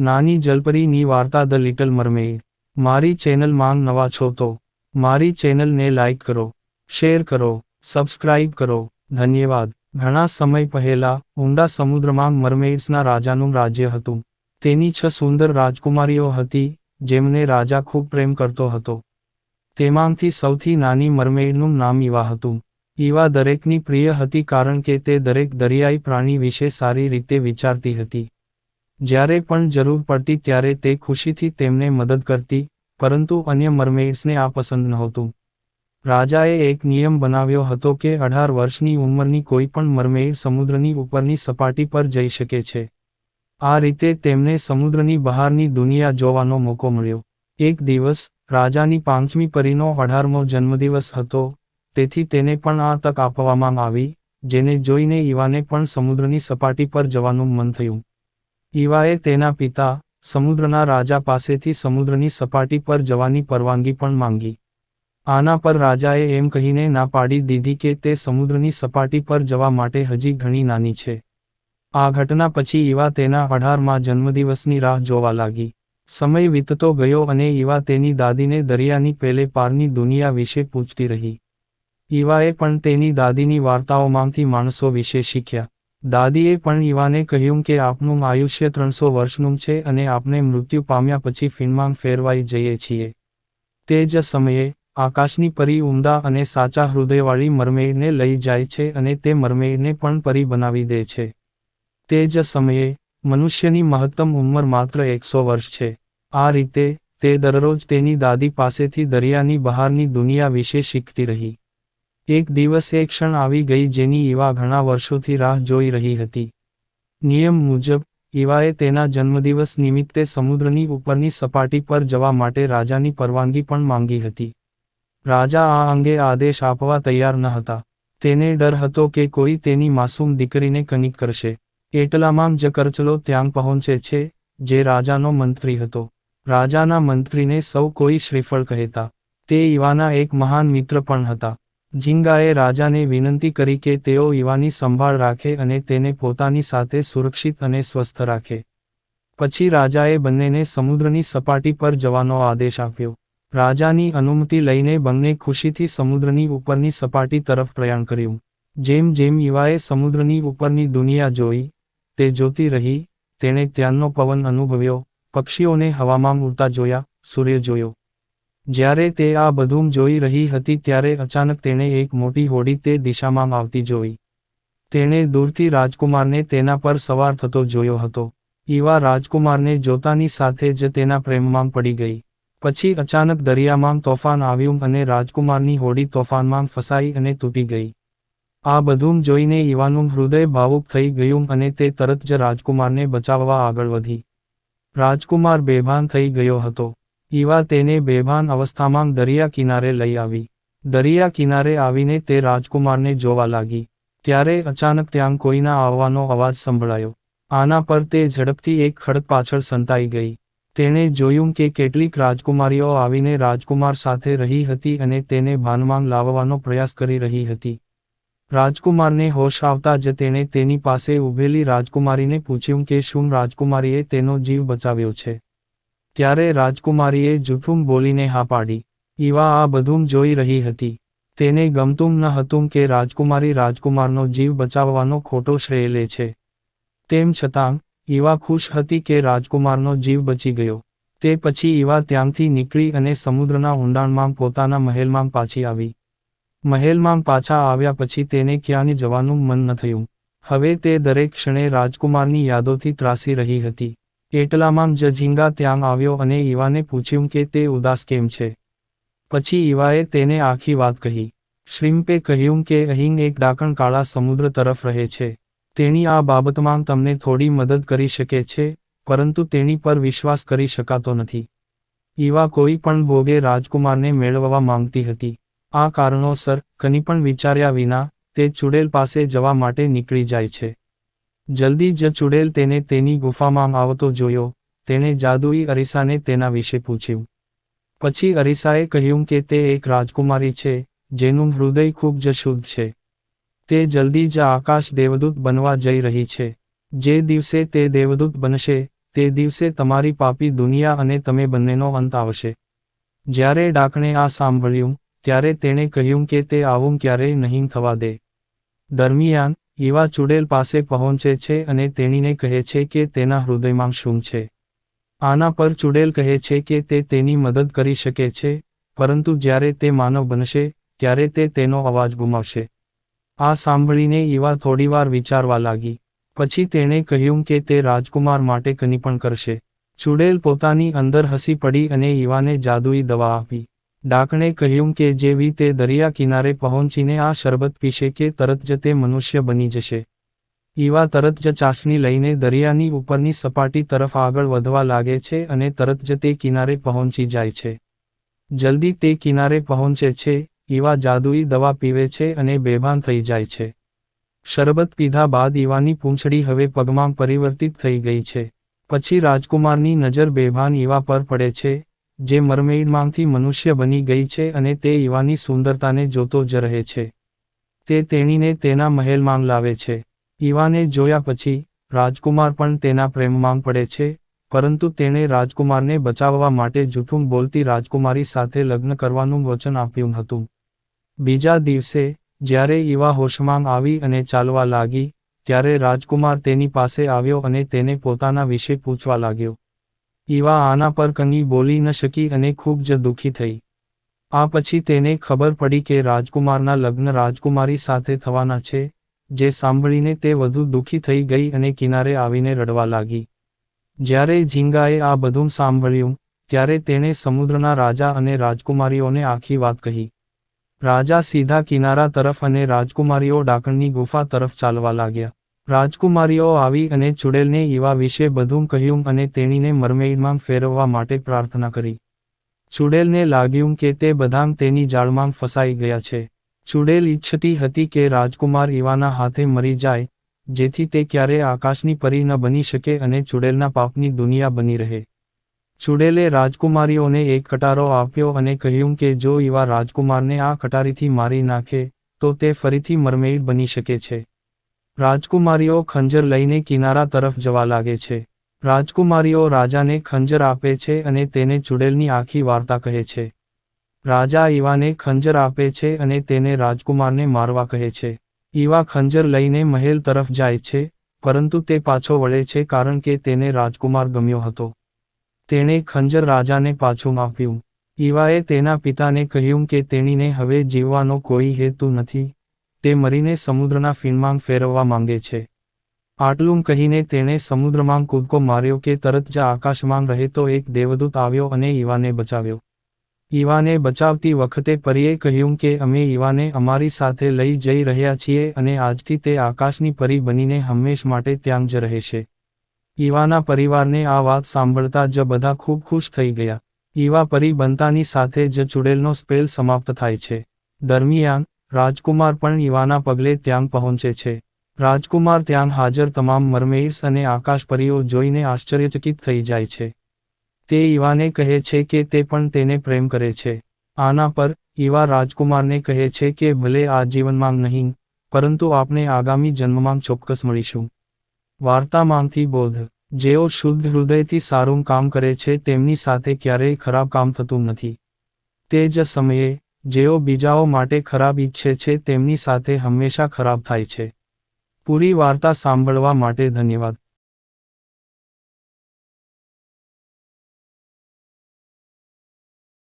નાની જલપરીની વાર્તા the little મરમેઇડ. મારી ચેનલ માંગ નવા છો તો મારી ચેનલને લાઇક કરો, શેર કરો, સબસ્ક્રાઇબ કરો. ધન્યવાદ. ઘણા સમય પહેલા ઊંડા સમુદ્રમાં મરમેઇડ્સના રાજાનું રાજ્ય હતું. તેની છ સુંદર રાજકુમારીઓ હતી, જેમને રાજા ખૂબ પ્રેમ કરતો હતો. તેમાંથી સૌથી નાની મરમેડનું નામ ઈવા હતું. ઈવા દરેકની પ્રિય હતી કારણ કે તે દરેક દરિયાઈ પ્રાણી વિશે સારી રીતે વિચારતી હતી. જ્યારે પણ જરૂર પડતી ત્યારે તે ખુશીથી તેમને મદદ કરતી, પરંતુ અન્ય મરમેઇડ્સને આ પસંદ નહોતું. રાજાએ એક નિયમ બનાવ્યો હતો કે અઢાર વર્ષની ઉંમરની કોઈ પણ મરમેઇડ સમુદ્રની ઉપરની સપાટી પર જઈ શકે છે. આ રીતે તેમને સમુદ્રની બહારની દુનિયા જોવાનો મોકો મળ્યો. એક દિવસ, રાજાની પાંચમી પરીનો અઢારમો જન્મદિવસ હતો, તેથી તેને પણ આ તક આપવામાં આવી, જેને જોઈને ઈવાને પણ સમુદ્રની સપાટી પર જવાનું મન થયું. ઈવાએ તેના પિતા, સમુદ્રના રાજા પાસેથી સમુદ્રની સપાટી પર જવાની પરવાનગી પણ માંગી. આના પર રાજાએ એમ કહીને ના પાડી દીધી કે તે સમુદ્રની સપાટી પર જવા માટે હજી ઘણી નાની છે. આ ઘટના પછી ઈવા તેના અઢારમાં જન્મદિવસની રાહ જોવા લાગી. સમય વીતતો ગયો અને ઈવા તેની દાદીને દરિયાની પેલે પારની દુનિયા વિશે પૂછતી રહી. ઈવાએ પણ તેની દાદીની વાર્તાઓમાંથી માણસો વિશે શીખ્યા. દાદીએ પણ ઈવાને કહ્યું કે આપનું આયુષ્ય ત્રણસો વર્ષનું છે અને આપણે મૃત્યુ પામ્યા પછી ફિલ્માં ફેરવાઈ જઈએ છીએ. તે જ સમયે, આકાશની પરી ઉમદા અને સાચા હૃદયવાળી મરમેડને લઈ જાય છે અને તે મરમેડને પણ પરી બનાવી દે છે. તે જ સમયે, મનુષ્યની મહત્તમ ઉંમર માત્ર એકસો વર્ષ છે. આ રીતે, તે દરરોજ તેની દાદી પાસેથી દરિયાની બહારની દુનિયા વિશે શીખતી રહી. એક દિવસ એ ક્ષણ આવી ગઈ જેની ઈવા ઘણા વર્ષોથી રાહ જોઈ રહી હતી. નિયમ મુજબ, ઈવાએ તેના જન્મદિવસ નિમિત્તે સમુદ્રની ઉપરની સપાટી પર જવા માટે રાજાની પરવાનગી પણ માંગી હતી. રાજા આ અંગે આદેશ આપવા તૈયાર ન હતા. તેને ડર હતો કે કોઈ તેની માસૂમ દીકરીને કનિક કરશે. એટલામાં જ કરચલો ત્યાં પહોંચે છે, જે રાજાનો મંત્રી હતો. રાજાના મંત્રીને સૌ કોઈ શ્રીફળ કહેતા. તે ઈવાના એક મહાન મિત્ર પણ હતા. ઝીંગાએ રાજાને વિનંતી કરી કે તેઓ ઈવાની સંભાળ રાખે અને તેને પોતાની સાથે સુરક્ષિત અને સ્વસ્થ રાખે. પછી રાજાએ બંનેને સમુદ્રની સપાટી પર જવાનો આદેશ આપ્યો. રાજાની અનુમતિ લઈને બંને ખુશીથી સમુદ્રની ઉપરની સપાટી તરફ પ્રયાણ કર્યું. જેમ જેમ ઈવાએ સમુદ્રની ઉપરની દુનિયા જોઈ, તે જોતી રહી, તેણે ત્યાંનો પવન અનુભવ્યો, પક્ષીઓને હવામાં ઉડતા જોયા, સૂર્ય જોયો. જ્યારે તે આ બધું જોઈ રહી હતી ત્યારે અચાનક તેણે એક મોટી હોડી તે દિશામાં આવતી જોઈ. તેણે દૂરથી રાજકુમારને તેના પર સવાર થતો જોયો હતો. ઈવા રાજકુમારને જોતાની સાથે જ તેના પ્રેમમાં પડી ગઈ. પછી અચાનક દરિયામાં તોફાન આવ્યું અને રાજકુમારની હોડી તોફાનમાં ફસાઈ અને તૂટી ગઈ. આ બધું જોઈને ઈવાનું હૃદય ભાવુક થઈ ગયું અને તે તરત જ રાજકુમારને બચાવવા આગળ વધી. રાજકુમાર બેભાન થઈ ગયો હતો. ઈવા તેને બેભાન અવસ્થામાં દરિયા કિનારે લઈ આવી. દરિયા કિનારે આવીને તે રાજકુમારને જોવા લાગી. ત્યારે અચાનક ત્યાં કોઈના આવવાનો અવાજ સંભળાયો. આના પર તે ઝડપથી એક ખડક પાછળ સંતાઈ ગઈ. તેણે જોયું કે કેટલીક રાજકુમારીઓ આવીને રાજકુમાર સાથે રહી હતી અને તેને ભાનમાં લાવવાનો પ્રયાસ કરી રહી હતી. રાજકુમારને હોશ આવતા જ તેણે તેની પાસે ઊભેલી રાજકુમારીને પૂછ્યું કે શું રાજકુમારીએ તેનો જીવ બચાવ્યો છે? ત્યારે રાજકુમારીએ જૂઠું બોલીને હા પાડી. ઈવા આ બધું જોઈ રહી હતી. તેને ગમતું ન હતું કે રાજકુમારી રાજકુમારનો જીવ બચાવવાનો ખોટો શ્રેય લે છે. તેમ છતાં, ઈવા ખુશ હતી કે રાજકુમારનો જીવ બચી ગયો. તે પછી ઈવા ત્યાંથી નીકળી અને સમુદ્રના ઊંડાણમાં પોતાના મહેલમાં પાછી આવી. મહેલમાં પાછા આવ્યા પછી તેને ક્યાંની જવાનું મન ન થયું. હવે તે દરેક ક્ષણે રાજકુમારની યાદોથી ત્રાસી રહી હતી. એટલામાં જ ઝીંગા ત્યાં આવ્યો અને ઈવાને પૂછ્યું કે તે ઉદાસ કેમ છે? પછી ઈવાએ તેને આખી વાત કહી. શ્રીમ્પે કહ્યું કે અહીં એક ડાકણ કાળા સમુદ્ર તરફ રહે છે. તેણી આ બાબતમાં તમને થોડી મદદ કરી શકે છે, પરંતુ તેણી પર વિશ્વાસ કરી શકાતો નથી. ઈવા કોઈ પણ ભોગે રાજકુમારને મેળવવા માંગતી હતી. આ કારણોસર કની પણ વિચાર્યા વિના તે ચુડેલ પાસે જવા માટે નીકળી જાય છે. જલ્દી જ ચુડેલ તેને તેની ગુફામાં આવતો જોયો. તેણે જાદુઈ અરીસાને તેના વિશે પૂછ્યું. પછી અરીસાએ કહ્યું કે તે એક રાજકુમારી છે, જેનું હૃદય ખૂબ જ શુદ્ધ છે. તે જલ્દી જ આકાશ દેવદૂત બનવા જઈ રહી છે. જે દિવસે તે દેવદૂત બનશે, તે દિવસે તમારી પાપી દુનિયા અને તમે બંનેનો અંત આવશે. જ્યારે ડાકણે આ સાંભળ્યું, ત્યારે તેણે કહ્યું કે તે આવું ક્યારેય નહીં થવા દે. દરમિયાન ઈવા ચુડેલ પાસે પહોંચે છે અને તેણીને કહે છે કે તેના હૃદયમાં શું છે. આના પર ચુડેલ કહે છે કે તે તેની મદદ કરી શકે છે, પરંતુ જ્યારે તે માનવ બનશે, ત્યારે તે તેનો અવાજ ગુમાવશે. આ સાંભળીને ઈવા થોડીવાર વિચારવા લાગી. પછી તેણે કહ્યું કે તે રાજકુમાર માટે કંઈ પણ કરશે. ચુડેલ પોતાની અંદર હસી પડી અને ઈવાને જાદુઈ દવા આપી. ડાકણે કહ્યું કે જેવી તે દરિયા કિનારે પહોંચીને આ શરબત પીશે કે તરત જ તે મનુષ્ય બની જશે. ઈવા તરત જ ચાસણી લઈને દરિયાની ઉપરની સપાટી તરફ આગળ વધવા લાગે છે અને તરત જ તે કિનારે પહોંચી જાય છે. જલ્દી તે કિનારે પહોંચે છે, ઈવા જાદુઈ દવા પીવે છે અને બેભાન થઈ જાય છે. શરબત પીધા બાદ ઈવાની પૂંછડી હવે પગમાં પરિવર્તિત થઈ ગઈ છે. પછી રાજકુમારની નજર બેભાન ઈવા પર પડે છે જે મરમેઇડમાંથી મનુષ્ય બની ગઈ છે અને તે ઈવાની સુંદરતાને જોતો જ રહે છે. તે તેણીને તેના મહેલમાં લાવે છે. ઈવાને જોયા પછી, રાજકુમાર પણ તેના પ્રેમમાં પડે છે, પરંતુ તેણે રાજકુમારને બચાવવા માટે જૂઠું બોલતી રાજકુમારી સાથે લગ્ન કરવાનું વચન આપ્યું હતું. બીજા દિવસે, જ્યારે ઈવા હોશમાં આવી અને ચાલવા લાગી, ત્યારે રાજકુમાર તેની પાસે આવ્યો અને તેને પોતાના વિશે પૂછવા લાગ્યો. ઈવા આના પર કંઈ બોલી ન શકી અને ખૂબ જ દુઃખી થઈ. આ પછી તેને ખબર પડી કે રાજકુમારના લગ્ન રાજકુમારી સાથે થવાના છે, જે સાંભળીને તે વધુ દુઃખી થઈ ગઈ અને કિનારે આવીને રડવા લાગી. જ્યારે ઝીંગાએ આ બધું સાંભળ્યું, ત્યારે તેણે સમુદ્રના રાજા અને રાજકુમારીઓને આખી વાત કહી. રાજા સીધા કિનારા તરફ અને રાજકુમારીઓ ડાકણની ગુફા તરફ ચાલવા લાગ્યા. રાજકુમારીઓ આવી અને ચુડેલને ઈવા વિશે બધું કહ્યું અને તેણીને મરમેઇડમાં ફેરવવા માટે પ્રાર્થના કરી. ચુડેલને લાગ્યું કે તે બધાં તેની જાળમાં ફસાઈ ગયા છે. ચુડેલ ઈચ્છતી હતી કે રાજકુમાર ઈવાના હાથે મરી જાય, જેથી તે ક્યારે આકાશની પરી ન બની શકે અને ચુડેલના પાપની દુનિયા બની રહે. ચુડેલે રાજકુમારીઓને એક કટારો આપ્યો અને કહ્યું કે જો ઈવા રાજકુમારને આ કટારીથી મારી નાખે, તો તે ફરીથી મરમેઇડ બની શકે છે. રાજકુમારીઓ ખંજર લઈને કિનારા તરફ જવા લાગે છે. રાજકુમારીઓ રાજાને ખંજર આપે છે અને તેને ચુડેલની આખી વાર્તા કહે છે. રાજા ઈવાને ખંજર આપે છે અને તેને રાજકુમારને મારવા કહે છે. ઈવા ખંજર લઈને મહેલ તરફ જાય છે, પરંતુ તે પાછો વળે છે કારણ કે તેને રાજકુમાર ગમ્યો હતો. તેણે ખંજર રાજાને પાછું આપ્યું ઈવાએ તેના પિતાને કહ્યું કે તેણીને હવે જીવવાનો કોઈ હેતુ નથી. તે મરીને સમુદ્રના ફીણમાં ફેરવવા માંગે છે. આટલું કહીને તેણે સમુદ્રમાં કૂદકો માર્યો કે તરત જ આકાશમાં રહેતો એક દેવદૂત આવ્યો અને ઈવાને બચાવ્યો. ઈવાને બચાવતી વખતે પરીએ કહ્યું કે અમે ઈવાને અમારી સાથે લઈ જઈ રહ્યા છીએ અને આજથી તે આકાશની પરી બનીને હંમેશ માટે ત્યાં જ રહેશે ઈવાના પરિવારને આ વાત સાંભળતા જ બધા ખૂબ ખુશ થઈ ગયા. ઈવા પરી બનતાની સાથે જ ચુડેલનો સ્પેલ સમાપ્ત થાય છે. દરમિયાન રાજકુમાર પણ યુવાના પગલે ત્યાં પહોંચે છે. રાજકુમાર ત્યાં હાજર તમામ મરમેઇડ્સ અને આકાશપરીઓ જોઈને આશ્ચર્યચકિત થઈ જાય છે. તે ઈવાને કહે છે કે તે પણ તેને પ્રેમ કરે છે. આના પર ઈવા રાજકુમારને કહે છે કે ભલે આ જીવનમાં નહીં, પરંતુ આપણે આગામી જન્મમાં ચોક્કસ મળીશું. વાર્તામાંથી બોધ. જેઓ શુદ્ધ હૃદયથી સારું કામ કરે છે તેમની સાથે ક્યારેય ખરાબ કામ થતું નથી. તે જ સમયે જેઓ બીજાઓ માટે ખરાબ ઈચ્છે છે તેમની સાથે હંમેશા ખરાબ થાય છે. પૂરી વાર્તા સાંભળવા માટે ધન્યવાદ.